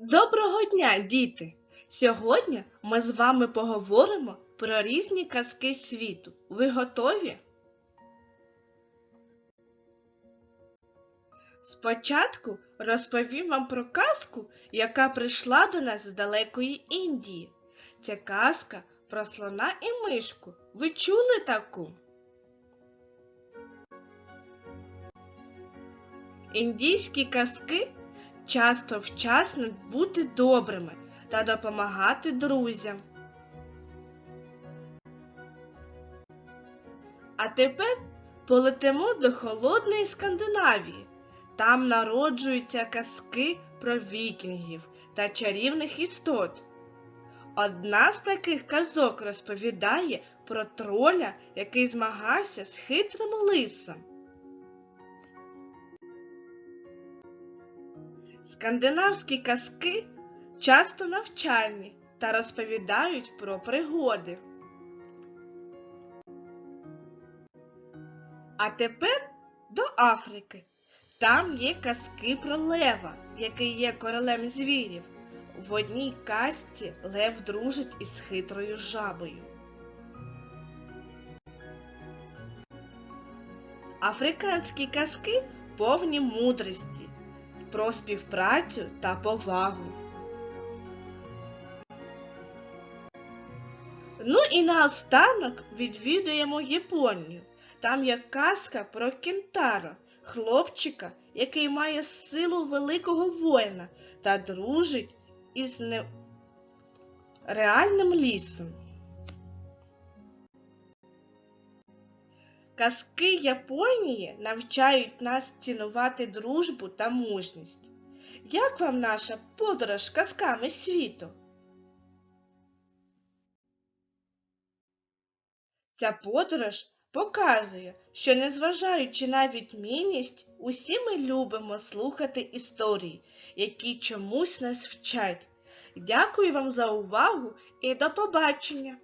Доброго дня, діти! Сьогодні ми з вами поговоримо про різні казки світу. Ви готові? Спочатку розповім вам про казку, яка прийшла до нас з далекої Індії. Ця казка про слона і мишку. Ви чули таку? Індійські казки часто вчасно бути добрими та допомагати друзям. А тепер полетимо до холодної Скандинавії. Там народжуються казки про вікінгів та чарівних істот. Одна з таких казок розповідає про троля, який змагався з хитрим лисом. Скандинавські казки часто навчальні та розповідають про пригоди. А тепер до Африки. Там є казки про лева, який є королем звірів. В одній казці лев дружить із хитрою жабою. Африканські казки повні мудрості, про співпрацю та повагу. Ну і наостанок відвідуємо Японію. Там є казка про Кентаро, хлопчика, який має силу великого воїна та дружить із нереальним лісом. Казки Японії навчають нас цінувати дружбу та мужність. Як вам наша подорож казками світу? Ця подорож показує, що незважаючи на відмінність, усі ми любимо слухати історії, які чомусь нас вчать. Дякую вам за увагу і до побачення!